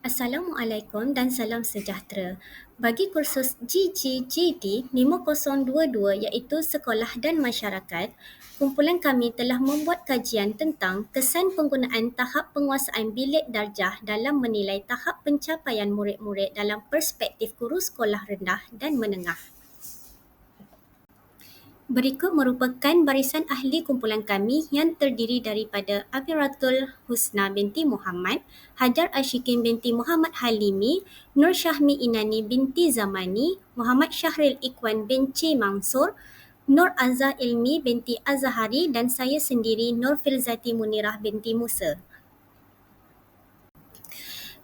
Assalamualaikum dan salam sejahtera. Bagi kursus GGGD 5022 iaitu Sekolah dan Masyarakat, kumpulan kami telah membuat kajian tentang kesan penggunaan tahap penguasaan bilik darjah dalam menilai tahap pencapaian murid-murid dalam perspektif guru sekolah rendah dan menengah. Berikut merupakan barisan ahli kumpulan kami yang terdiri daripada Amiratul Husna binti Muhammad, Hajar Ashikin binti Muhammad Halimi, Nur Syahmi Inani binti Zamani, Muhammad Syahril Ikwan binti Mansur, Nur Azza Ilmi binti Azhari dan saya sendiri Nur Filzati Munirah binti Musa.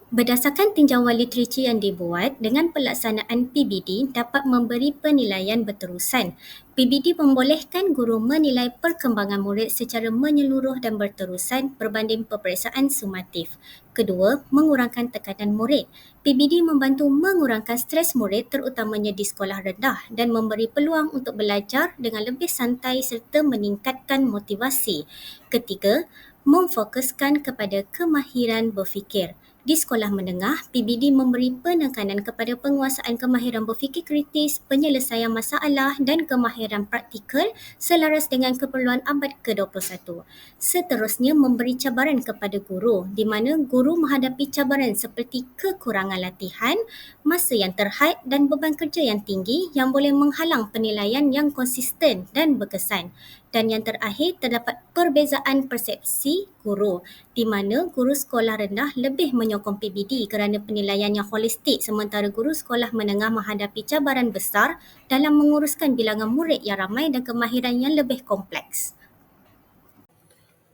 Berdasarkan tinjauan literatur yang dibuat, dengan pelaksanaan PBD dapat memberi penilaian berterusan. PBD membolehkan guru menilai perkembangan murid secara menyeluruh dan berterusan berbanding peperiksaan sumatif. Kedua, mengurangkan tekanan murid. PBD membantu mengurangkan stres murid terutamanya di sekolah rendah dan memberi peluang untuk belajar dengan lebih santai serta meningkatkan motivasi. Ketiga, memfokuskan kepada kemahiran berfikir. Di sekolah menengah, PBD memberi penekanan kepada penguasaan kemahiran berfikir kritis, penyelesaian masalah dan kemahiran praktikal selaras dengan keperluan abad ke-21. Seterusnya, memberi cabaran kepada guru di mana guru menghadapi cabaran seperti kekurangan latihan, masa yang terhad dan beban kerja yang tinggi yang boleh menghalang penilaian yang konsisten dan berkesan. Dan yang terakhir, terdapat perbezaan persepsi guru di mana guru sekolah rendah lebih menyokong PBD kerana penilaian yang holistik sementara guru sekolah menengah menghadapi cabaran besar dalam menguruskan bilangan murid yang ramai dan kemahiran yang lebih kompleks.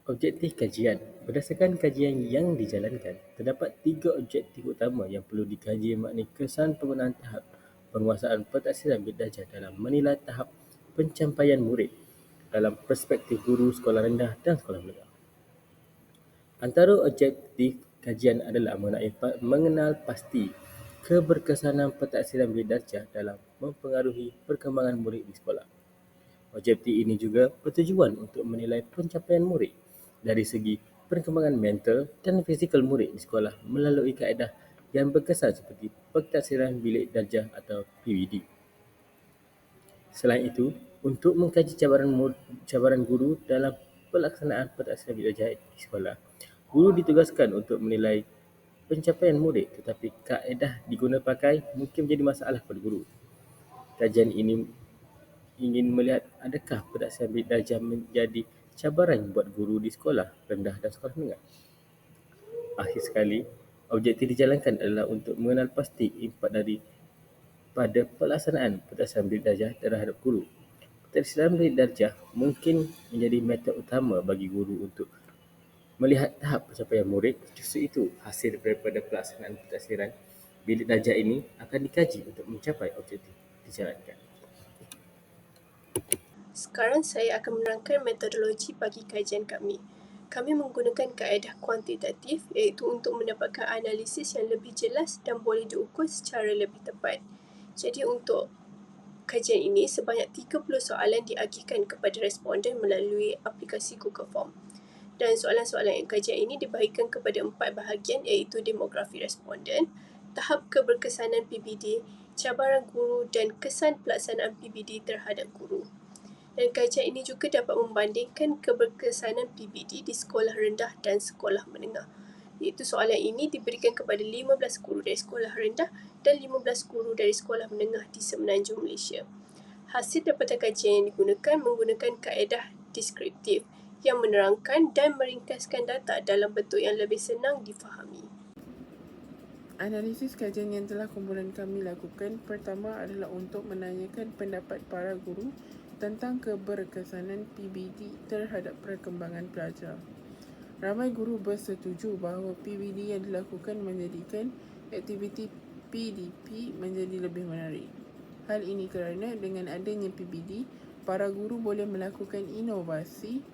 Objektif kajian Berdasarkan kajian yang dijalankan, terdapat tiga objektif utama yang perlu dikaji maknai kesan penggunaan tahap penguasaan pentaksiran darjah dalam menilai tahap pencapaian murid dalam perspektif guru sekolah rendah dan sekolah menengah. Antara objektif kajian adalah mengenai mengenal pasti keberkesanan pentaksiran bilik darjah dalam mempengaruhi perkembangan murid di sekolah. Objektif ini juga bertujuan untuk menilai pencapaian murid dari segi perkembangan mental dan fizikal murid di sekolah melalui kaedah yang berkesan seperti pentaksiran bilik darjah atau PBD. Selain itu, untuk mengkaji cabaran cabaran guru dalam pelaksanaan pentaksiran belajar di sekolah. Guru ditugaskan untuk menilai pencapaian murid tetapi kaedah diguna pakai mungkin menjadi masalah kepada guru. Kajian ini ingin melihat adakah pentaksiran belajar menjadi cabaran buat guru di sekolah rendah dan sekolah menengah. Akhir sekali, objektif dijalankan adalah untuk mengenal pasti impak dari pada pelaksanaan pentaksiran belajar terhadap guru Bilik darjah mungkin menjadi metod utama bagi guru untuk melihat tahap pencapaian murid. Justru itu, hasil daripada pelaksanaan penteristilan bilik darjah ini akan dikaji untuk mencapai objektif dijalankan. Sekarang saya akan menerangkan metodologi bagi kajian kami. Kami menggunakan kaedah kuantitatif iaitu untuk mendapatkan analisis yang lebih jelas dan boleh diukur secara lebih tepat. Jadi untuk kajian ini, sebanyak 30 soalan diagihkan kepada responden melalui aplikasi Google Form. Dan soalan-soalan yang kajian ini dibahagikan kepada empat bahagian iaitu demografi responden, tahap keberkesanan PBD, cabaran guru dan kesan pelaksanaan PBD terhadap guru. Dan kajian ini juga dapat membandingkan keberkesanan PBD di sekolah rendah dan sekolah menengah iaitu soalan ini diberikan kepada 15 guru dari sekolah rendah dan 15 guru dari sekolah menengah di semenanjung Malaysia. Hasil dapatan kajian yang digunakan menggunakan kaedah deskriptif yang menerangkan dan meringkaskan data dalam bentuk yang lebih senang difahami. Analisis kajian yang telah kumpulan kami lakukan pertama adalah untuk menanyakan pendapat para guru tentang keberkesanan PBD terhadap perkembangan pelajar. Ramai guru bersetuju bahawa PBD yang dilakukan menjadikan aktiviti PDP menjadi lebih menarik. Hal ini kerana dengan adanya PBD, para guru boleh melakukan inovasi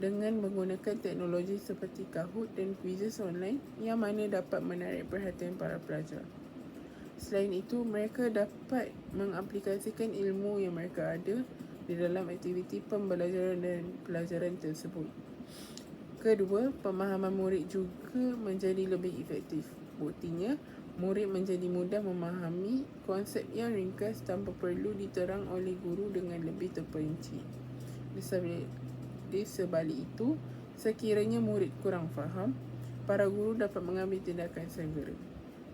dengan menggunakan teknologi seperti Kahoot dan quizzes online yang mana dapat menarik perhatian para pelajar. Selain itu, mereka dapat mengaplikasikan ilmu yang mereka ada di dalam aktiviti pembelajaran dan pelajaran tersebut. Kedua, pemahaman murid juga menjadi lebih efektif. Buktinya, murid menjadi mudah memahami konsep yang ringkas tanpa perlu diterang oleh guru dengan lebih terperinci. Di sebalik itu, sekiranya murid kurang faham, para guru dapat mengambil tindakan segera.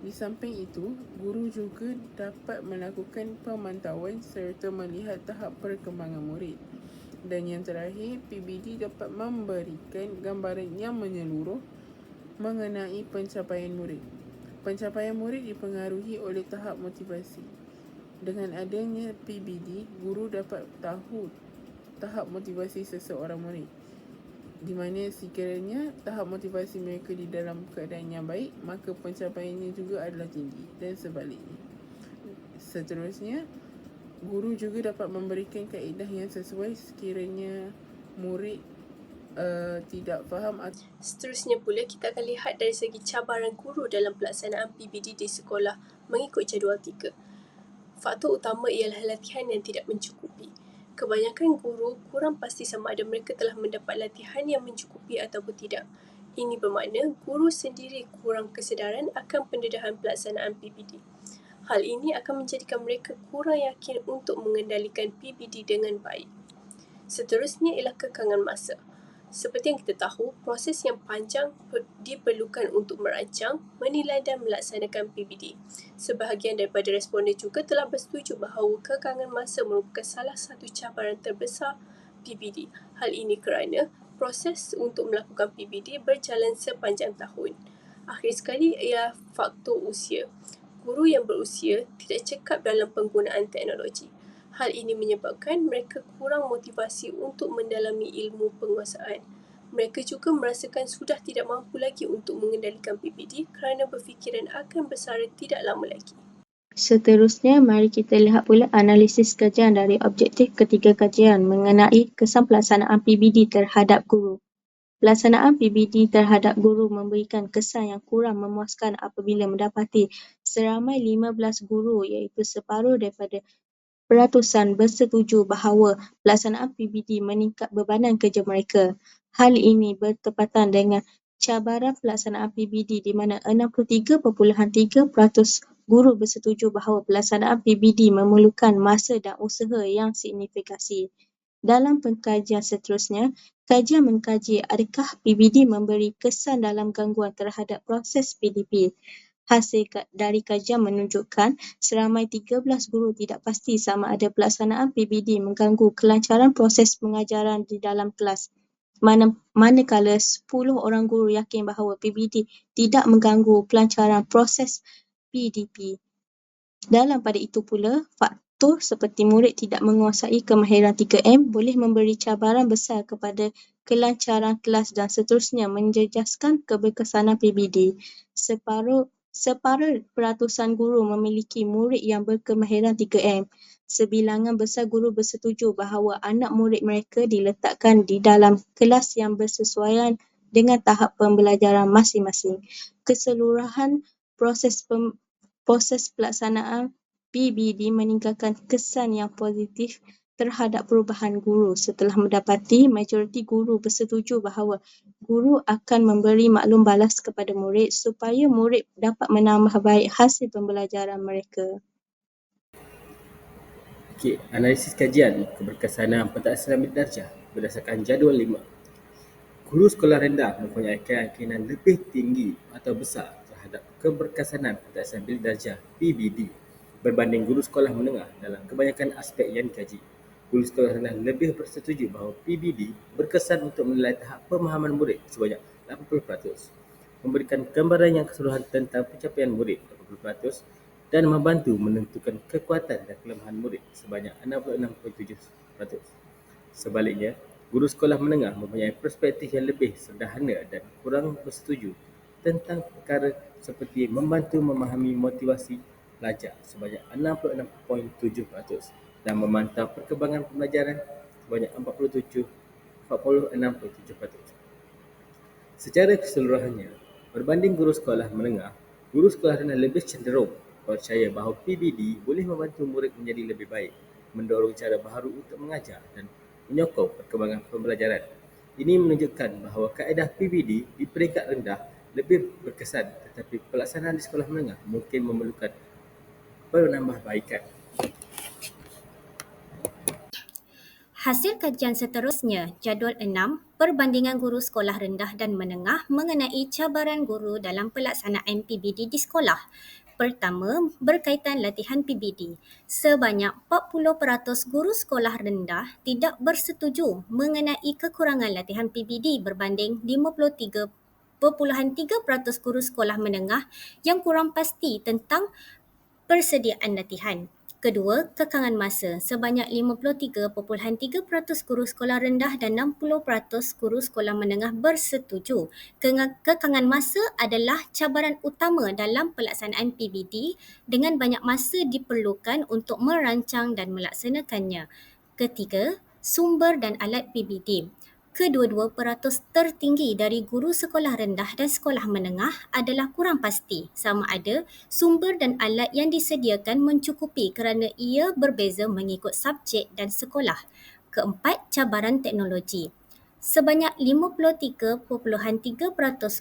Di samping itu, guru juga dapat melakukan pemantauan serta melihat tahap perkembangan murid. Dan yang terakhir, PBD dapat memberikan gambaran yang menyeluruh mengenai pencapaian murid. Pencapaian murid dipengaruhi oleh tahap motivasi. Dengan adanya PBD, guru dapat tahu tahap motivasi seseorang murid. Di mana sekiranya tahap motivasi mereka di dalam keadaan yang baik, maka pencapaiannya juga adalah tinggi dan sebaliknya. Seterusnya, guru juga dapat memberikan kaedah yang sesuai sekiranya murid uh, tidak faham seterusnya pula kita akan lihat dari segi cabaran guru dalam pelaksanaan PBD di sekolah mengikut jadual 3. Faktor utama ialah latihan yang tidak mencukupi. Kebanyakan guru kurang pasti sama ada mereka telah mendapat latihan yang mencukupi ataupun tidak. Ini bermakna guru sendiri kurang kesedaran akan pendedahan pelaksanaan PBD. Hal ini akan menjadikan mereka kurang yakin untuk mengendalikan PBD dengan baik. Seterusnya ialah kekangan masa. Seperti yang kita tahu, proses yang panjang diperlukan untuk merancang, menilai dan melaksanakan PBD. Sebahagian daripada responden juga telah bersetuju bahawa kekangan masa merupakan salah satu cabaran terbesar PBD. Hal ini kerana proses untuk melakukan PBD berjalan sepanjang tahun. Akhir sekali ialah faktor usia guru yang berusia tidak cekap dalam penggunaan teknologi. Hal ini menyebabkan mereka kurang motivasi untuk mendalami ilmu penguasaan. Mereka juga merasakan sudah tidak mampu lagi untuk mengendalikan PPD kerana berfikiran akan bersara tidak lama lagi. Seterusnya, mari kita lihat pula analisis kajian dari objektif ketiga kajian mengenai kesan pelaksanaan PBD terhadap guru. Pelaksanaan PBD terhadap guru memberikan kesan yang kurang memuaskan apabila mendapati seramai 15 guru iaitu separuh daripada peratusan bersetuju bahawa pelaksanaan PBD meningkat bebanan kerja mereka. Hal ini bertepatan dengan cabaran pelaksanaan PBD di mana 63.3% guru bersetuju bahawa pelaksanaan PBD memerlukan masa dan usaha yang signifikasi. Dalam pengkajian seterusnya, kajian mengkaji adakah PBD memberi kesan dalam gangguan terhadap proses PDP. Hasil dari kajian menunjukkan seramai 13 guru tidak pasti sama ada pelaksanaan PBD mengganggu kelancaran proses pengajaran di dalam kelas. Mana, manakala 10 orang guru yakin bahawa PBD tidak mengganggu pelancaran proses PDP. Dalam pada itu pula, faktor seperti murid tidak menguasai kemahiran 3M boleh memberi cabaran besar kepada kelancaran kelas dan seterusnya menjejaskan keberkesanan PBD. Separuh separuh peratusan guru memiliki murid yang berkemahiran 3M. Sebilangan besar guru bersetuju bahawa anak murid mereka diletakkan di dalam kelas yang bersesuaian dengan tahap pembelajaran masing-masing. Keseluruhan proses pem, proses pelaksanaan PBD meninggalkan kesan yang positif terhadap perubahan guru setelah mendapati majoriti guru bersetuju bahawa guru akan memberi maklum balas kepada murid supaya murid dapat menambah baik hasil pembelajaran mereka. Okey, analisis kajian keberkesanan pentadbiran darjah berdasarkan jadual 5. Guru sekolah rendah mempunyai keyakinan lebih tinggi atau besar terhadap keberkesanan pentadbiran darjah PBD berbanding guru sekolah menengah dalam kebanyakan aspek yang dikaji. Guru sekolah rendah lebih bersetuju bahawa PBD berkesan untuk menilai tahap pemahaman murid sebanyak 80%, memberikan gambaran yang keseluruhan tentang pencapaian murid 80% dan membantu menentukan kekuatan dan kelemahan murid sebanyak 66.7%. Sebaliknya, guru sekolah menengah mempunyai perspektif yang lebih sederhana dan kurang bersetuju tentang perkara seperti membantu memahami motivasi pelajar sebanyak 66.7% dan memantau perkembangan pembelajaran sebanyak 47 46.7%. Secara keseluruhannya, berbanding guru sekolah menengah, guru sekolah rendah lebih cenderung percaya bahawa PBD boleh membantu murid menjadi lebih baik, mendorong cara baharu untuk mengajar dan menyokong perkembangan pembelajaran. Ini menunjukkan bahawa kaedah PBD di peringkat rendah lebih berkesan tetapi pelaksanaan di sekolah menengah mungkin memerlukan penambahbaikan. Hasil kajian seterusnya, jadual 6, perbandingan guru sekolah rendah dan menengah mengenai cabaran guru dalam pelaksanaan PBD di sekolah. Pertama, berkaitan latihan PBD. Sebanyak 40% guru sekolah rendah tidak bersetuju mengenai kekurangan latihan PBD berbanding 53.3% guru sekolah menengah yang kurang pasti tentang persediaan latihan. Kedua, kekangan masa. Sebanyak 53.3% guru sekolah rendah dan 60% guru sekolah menengah bersetuju. Kekangan masa adalah cabaran utama dalam pelaksanaan PBD dengan banyak masa diperlukan untuk merancang dan melaksanakannya. Ketiga, sumber dan alat PBD kedua-dua peratus tertinggi dari guru sekolah rendah dan sekolah menengah adalah kurang pasti sama ada sumber dan alat yang disediakan mencukupi kerana ia berbeza mengikut subjek dan sekolah. Keempat, cabaran teknologi. Sebanyak 53.3%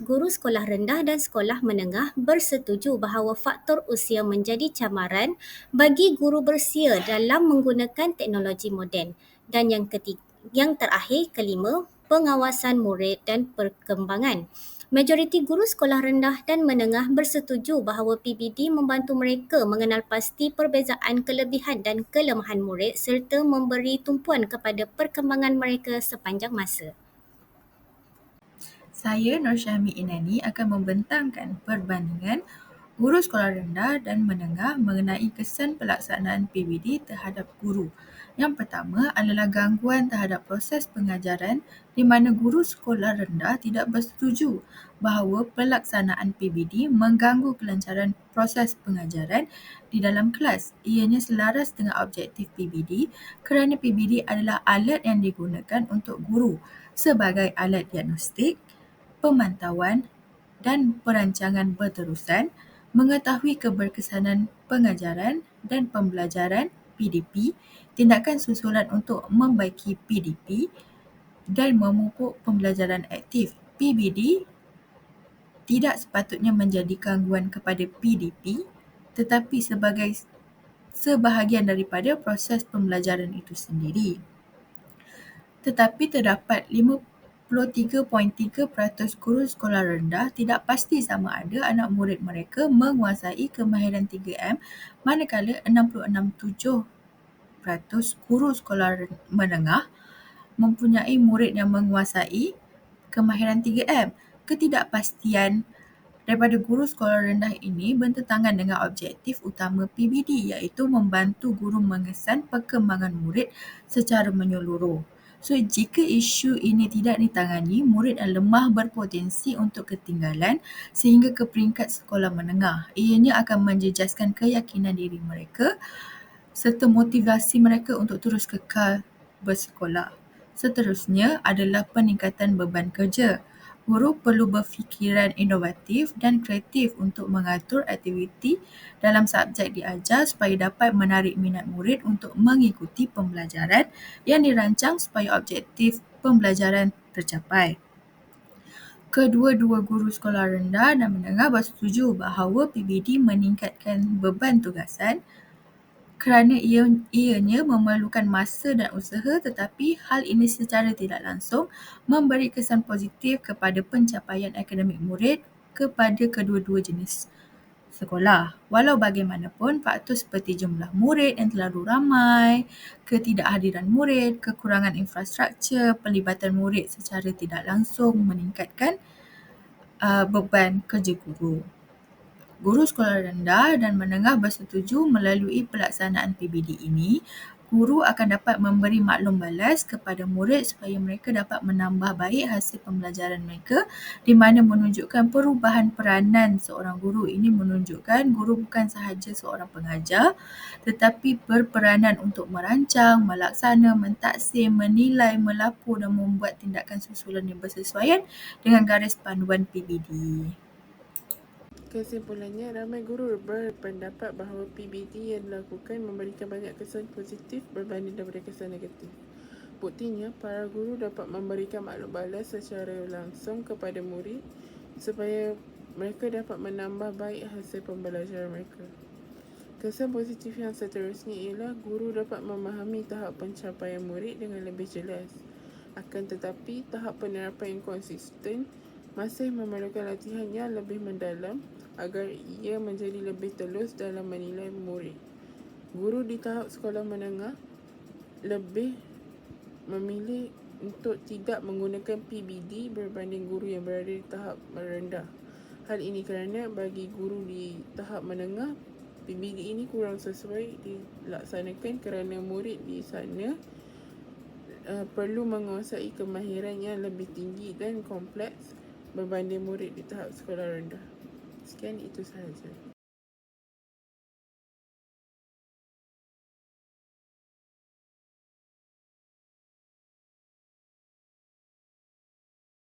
guru sekolah rendah dan sekolah menengah bersetuju bahawa faktor usia menjadi cabaran bagi guru bersia dalam menggunakan teknologi moden. Dan yang ketiga, yang terakhir, kelima, pengawasan murid dan perkembangan. Majoriti guru sekolah rendah dan menengah bersetuju bahawa PBD membantu mereka mengenal pasti perbezaan kelebihan dan kelemahan murid serta memberi tumpuan kepada perkembangan mereka sepanjang masa. Saya Nur Syahmi Inani akan membentangkan perbandingan guru sekolah rendah dan menengah mengenai kesan pelaksanaan PBD terhadap guru. Yang pertama adalah gangguan terhadap proses pengajaran di mana guru sekolah rendah tidak bersetuju bahawa pelaksanaan PBD mengganggu kelancaran proses pengajaran di dalam kelas. Ianya selaras dengan objektif PBD kerana PBD adalah alat yang digunakan untuk guru sebagai alat diagnostik, pemantauan dan perancangan berterusan, mengetahui keberkesanan pengajaran dan pembelajaran PDP tindakan susulan untuk membaiki PDP dan memupuk pembelajaran aktif. PBD tidak sepatutnya menjadi gangguan kepada PDP tetapi sebagai sebahagian daripada proses pembelajaran itu sendiri. Tetapi terdapat 53.3% guru sekolah rendah tidak pasti sama ada anak murid mereka menguasai kemahiran 3M manakala 66.7% guru sekolah menengah mempunyai murid yang menguasai kemahiran 3M. Ketidakpastian daripada guru sekolah rendah ini bertentangan dengan objektif utama PBD iaitu membantu guru mengesan perkembangan murid secara menyeluruh. So, jika isu ini tidak ditangani, murid yang lemah berpotensi untuk ketinggalan sehingga ke peringkat sekolah menengah. Ianya akan menjejaskan keyakinan diri mereka serta motivasi mereka untuk terus kekal bersekolah. Seterusnya adalah peningkatan beban kerja. Guru perlu berfikiran inovatif dan kreatif untuk mengatur aktiviti dalam subjek diajar supaya dapat menarik minat murid untuk mengikuti pembelajaran yang dirancang supaya objektif pembelajaran tercapai. Kedua-dua guru sekolah rendah dan menengah bersetuju bahawa PBD meningkatkan beban tugasan kerana ia, ianya memerlukan masa dan usaha tetapi hal ini secara tidak langsung memberi kesan positif kepada pencapaian akademik murid kepada kedua-dua jenis sekolah. Walau bagaimanapun, faktor seperti jumlah murid yang terlalu ramai, ketidakhadiran murid, kekurangan infrastruktur, pelibatan murid secara tidak langsung meningkatkan uh, beban kerja guru. Guru sekolah rendah dan menengah bersetuju melalui pelaksanaan PBD ini, guru akan dapat memberi maklum balas kepada murid supaya mereka dapat menambah baik hasil pembelajaran mereka di mana menunjukkan perubahan peranan seorang guru. Ini menunjukkan guru bukan sahaja seorang pengajar tetapi berperanan untuk merancang, melaksana, mentaksim, menilai, melapor dan membuat tindakan susulan yang bersesuaian dengan garis panduan PBD. Kesimpulannya, ramai guru berpendapat bahawa PBD yang dilakukan memberikan banyak kesan positif berbanding daripada kesan negatif. Buktinya, para guru dapat memberikan maklum balas secara langsung kepada murid supaya mereka dapat menambah baik hasil pembelajaran mereka. Kesan positif yang seterusnya ialah guru dapat memahami tahap pencapaian murid dengan lebih jelas. Akan tetapi, tahap penerapan yang konsisten masih memerlukan latihan yang lebih mendalam agar ia menjadi lebih telus dalam menilai murid. Guru di tahap sekolah menengah lebih memilih untuk tidak menggunakan PBD berbanding guru yang berada di tahap rendah. Hal ini kerana bagi guru di tahap menengah, PBD ini kurang sesuai dilaksanakan kerana murid di sana uh, perlu menguasai kemahiran yang lebih tinggi dan kompleks berbanding murid di tahap sekolah rendah. Sekian itu sahaja.